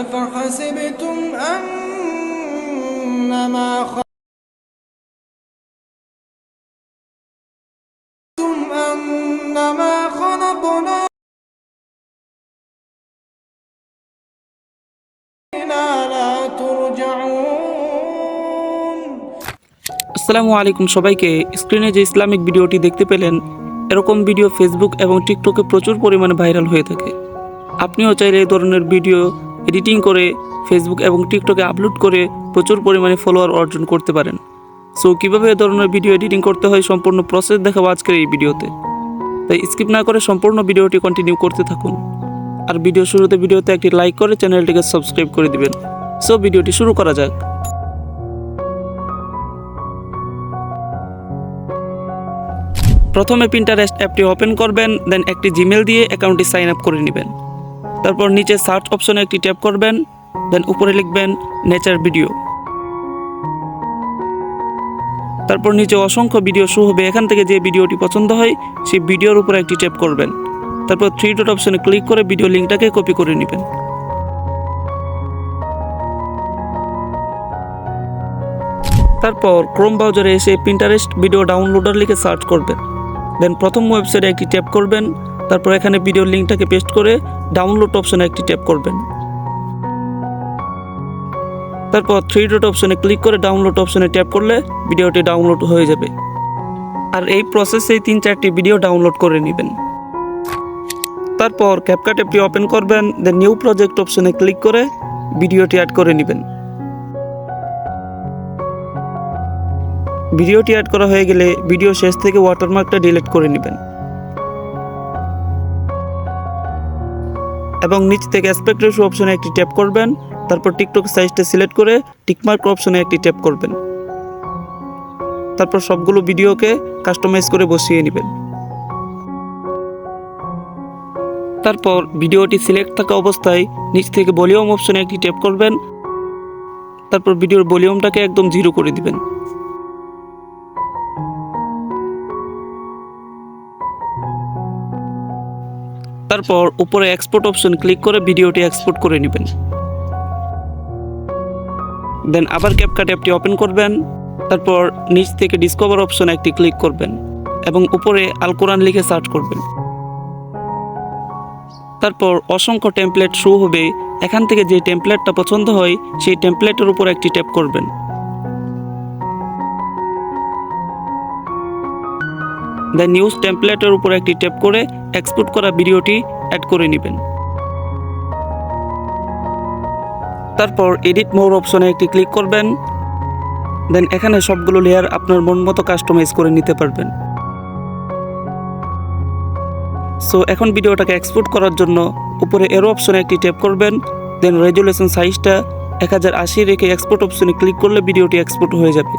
أفحسبتم أنما خلقتم أنما خلقنا لا ترجعون আসসালামু আলাইকুম সবাইকে স্ক্রিনে যে ইসলামিক ভিডিওটি দেখতে পেলেন এরকম ভিডিও ফেসবুক এবং টিকটকে প্রচুর পরিমাণে ভাইরাল হয়ে থাকে আপনিও চাইলে এই ধরনের ভিডিও এডিটিং করে ফেসবুক এবং টিকটকে আপলোড করে প্রচুর পরিমাণে ফলোয়ার অর্জন করতে পারেন। সো কীভাবে এ ধরনের ভিডিও এডিটিং করতে হয় সম্পূর্ণ প্রসেস দেখাবো আজকের এই ভিডিওতে। তাই স্কিপ না করে সম্পূর্ণ ভিডিওটি কন্টিনিউ করতে থাকুন। আর ভিডিও শুরুতে ভিডিওতে একটি লাইক করে চ্যানেলটিকে সাবস্ক্রাইব করে দিবেন। সো ভিডিওটি শুরু করা যাক। প্রথমে পিন্টারেস্ট অ্যাপটি ওপেন করবেন দেন একটি জিমেল দিয়ে অ্যাকাউন্টটি সাইন আপ করে নেবেন। তারপর নিচে সার্চ অপশনে একটি ট্যাপ করবেন দেন উপরে লিখবেন নেচার ভিডিও তারপর নিচে অসংখ্য ভিডিও শো হবে, এখান থেকে যে ভিডিওটি পছন্দ হয়, সেই ভিডিওর উপরে একটি ট্যাপ করবেন। তারপর থ্রি ডট অপশনে ক্লিক করে ভিডিও লিঙ্কটাকে কপি করে নেবেন। তারপর ক্রোম ব্রাউজারে এসে পিন্টারেস্ট ভিডিও ডাউনলোডার লিখে সার্চ করবেন। দেন প্রথম ওয়েবসাইটে একটি ট্যাপ করবেন তারপর এখানে ভিডিওর লিঙ্কটাকে পেস্ট করে ডাউনলোড অপশনে একটি ট্যাপ করবেন। তারপর থ্রি ডট অপশনে ক্লিক করে ডাউনলোড অপশনে ট্যাপ করলে ভিডিওটি ডাউনলোড হয়ে যাবে। আর এই প্রসেসেই তিন চারটি ভিডিও ডাউনলোড করে নেবেন। তারপর ক্যাপকাট অ্যাপটি ওপেন করবেন দেন নিউ প্রজেক্ট অপশনে ক্লিক করে ভিডিওটি অ্যাড করে নেবেন। ভিডিওটি অ্যাড করা হয়ে গেলে ভিডিও শেষ থেকে ওয়াটারমার্কটা ডিলিট করে নেবেন। এবং নিচ থেকে অ্যাসপেক্ট রেশিও অপশনে একটি ট্যাপ করবেন, তারপর টিকটক সাইজটা সিলেক্ট করে টিকমার্ক অপশনে একটি ট্যাপ করবেন। তারপর সবগুলো ভিডিওকে কাস্টমাইজ করে বসিয়ে নেবেন। তারপর ভিডিওটি সিলেক্ট থাকা অবস্থায় নিচ থেকে ভলিউম অপশনে একটি ট্যাপ করবেন। তারপর ভিডিওর ভলিউমটাকে একদম জিরো করে দিবেন। তারপর উপরে এক্সপোর্ট অপশন ক্লিক করে ভিডিওটি এক্সপোর্ট করে নেবেন। দেন আবার ক্যাপকাট অ্যাপটি ওপেন করবেন। তারপর নিচ থেকে ডিসকভার অপশন একটি ক্লিক করবেন এবং উপরে আল কোরআন লিখে সার্চ করবেন। তারপর অসংখ্য টেমপ্লেট শো হবে। এখান থেকে যে টেমপ্লেটটা পছন্দ হয়, সেই টেমপ্লেটের উপর একটি ট্যাপ করবেন। দ্য নিউজ টেমপ্লেটের উপর একটি ট্যাপ করে এক্সপোর্ট করা ভিডিওটি অ্যাড করে নেবেন। তারপর এডিট মোর অপশনে একটি ক্লিক করবেন। দেন এখানে সবগুলো লেয়ার আপনার মন মতো কাস্টমাইজ করে নিতে পারবেন। সো এখন ভিডিওটাকে এক্সপোর্ট করার জন্য উপরে এরো অপশনে একটি ট্যাপ করবেন। দেন রেজুলেশন সাইজটা এক হাজার আশি রেখে এক্সপোর্ট অপশনে ক্লিক করলে ভিডিওটি এক্সপোর্ট হয়ে যাবে।